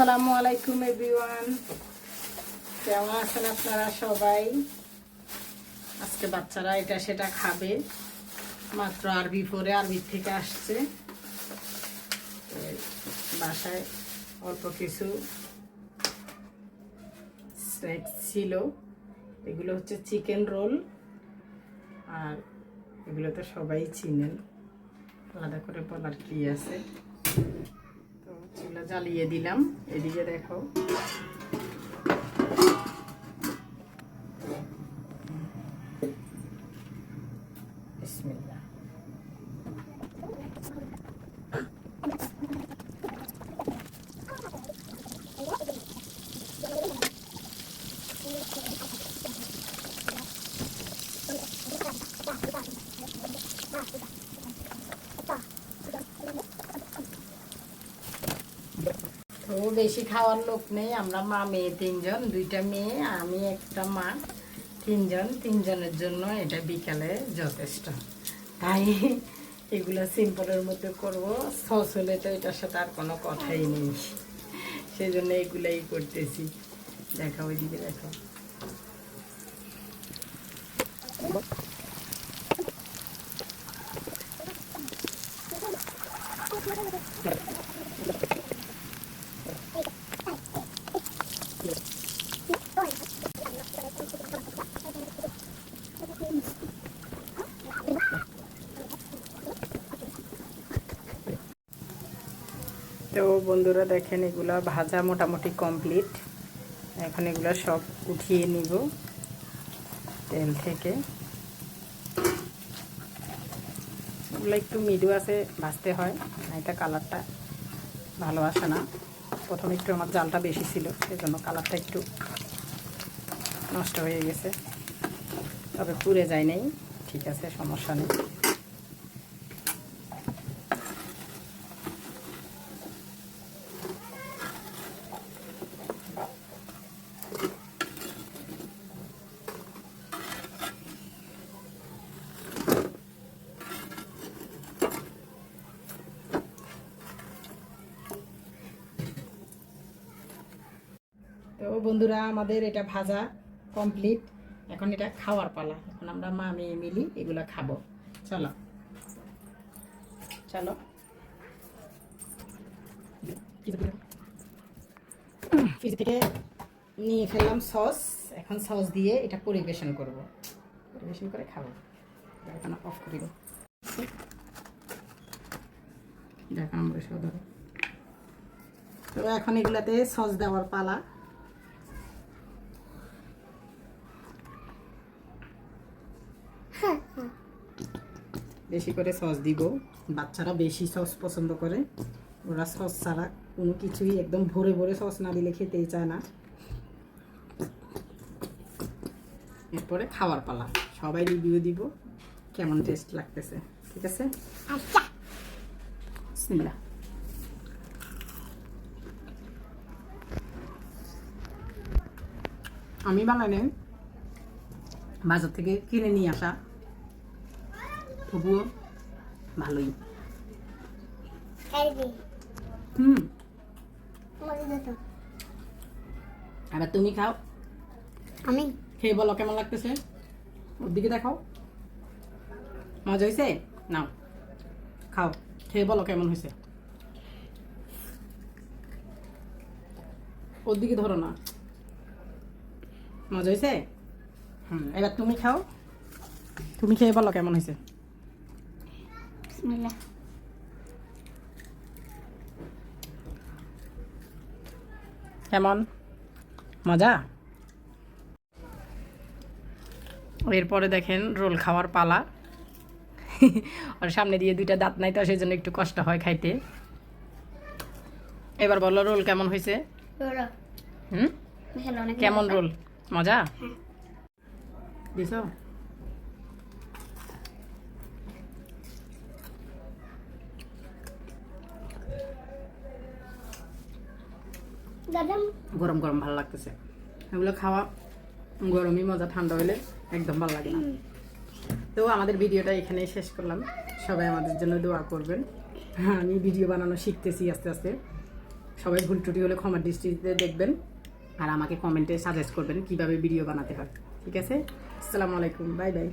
আসসালামু আলাইকুম, এভরিওয়ান। কেমন আছেন আপনারা সবাই? আজকে বাচ্চারা এটা সেটা খাবে। মাত্র আরবি পরে আরবির থেকে আসছে। বাসায় অল্প কিছু স্ন্যাক্স ছিল। এগুলো হচ্ছে চিকেন রোল আর এগুলো তো সবাই চিনেন। আলাদা করে বলার কি আছে? জ্বালিয়ে দিলাম। এদিকে দেখো বিসমিল্লাহ তো বেশি খাওয়ার লোক নেই, আমরা মা মেয়ে তিনজন, দুইটা মেয়ে, আমি একটা মা, তিনজন, তিনজনের জন্য এটা বিকালে যথেষ্ট। তাই এগুলো সিম্পলের মধ্যে করব। সস হলে তো এটার সাথে আর কোনো কথাই নেই। সেই জন্য এগুলাই করতেছি। দেখো ওইদিকে, দেখো। তো বন্ধুরা দেখেন, এগুলা ভাজা মোটামুটি কমপ্লিট এখন এগুলো সব উঠিয়ে নিব তেল থেকে। এগুলো একটু মিডু আছে, ভাজতে হয় এটা কালারটা ভালো আসে না। প্রথমে একটু আমার জালটা বেশি ছিল সেই জন্য কালারটা একটু নষ্ট হয়ে গেছে। তবে পুড়ে যায় নেই, ঠিক আছে, সমস্যা নেই। তো বন্ধুরা, আমাদের এটা ভাজা কমপ্লিট এখন এটা খাওয়ার পালা। এখন আমরা মা, মেয়ে মিলি এগুলো খাব। চলো। চলো। ফ্রিজ থেকে নিয়ে ফেললাম সস। এখন সস দিয়ে এটা পরিবেশন করব। পরিবেশন করে খাব। এখন অফ করে দেবো। দেখা, আমরা সদর তো এখন এগুলাতে সস দেওয়ার পালা। বেশি করে সস দিব। বাচ্চারা বেশি সস পছন্দ করে। ওরা সস ছাড়া কোনো কিছুই একদম ভরে ভরে সস না দিলে খেতেই চায় না। এরপরে খাওয়ার পালা। সবাই রিভিউ দিব কেমন টেস্ট লাগতেছে ঠিক আছে? আচ্ছা। বিসমিল্লাহ। আমি বানালে বাজার থেকে কিনে নিয়ে আসা তবুও ভালোই। হুম। এবার তুমি খাও। আমি? খেয়ে বলো কেমন লাগতেছে? ওর দিকে দেখাও। মজা হয়েছে নাও। খাও। খেয়ে বলো কেমন হয়েছে ওর দিকে ধরো না। মজা হয়েছে হুম এবার তুমি খাও। তুমি খেয়ে বলো কেমন হয়েছে বিসমিল্লাহ কেমন মজা? এরপরে দেখেন রোল খাওয়ার পালা। আর সামনে দিয়ে দুইটা দাঁত নাই তো সেই জন্য একটু কষ্ট হয় খাইতে। এবার বলো রোল কেমন হয়েছে হুম? কেমন। রোল? মজা? দিছ? গরম। গরম ভালো লাগতেছে। এগুলো খাওয়া গরমই মজা ঠান্ডা হলে একদম ভালো লাগে না। তো আমাদের ভিডিওটা এখানেই শেষ করলাম। সবাই আমাদের জন্য দোয়া করবেন। হ্যাঁ আমি ভিডিও বানানো শিখতেছি আস্তে আস্তে। সবাই ভুল ত্রুটি হলে ক্ষমার দৃষ্টিতে দেখবেন। আর আমাকে কমেন্টে সাজেস্ট করবেন কীভাবে ভিডিও বানাতে হয়। ঠিক আছে? আসসালামু আলাইকুম। Bye bye.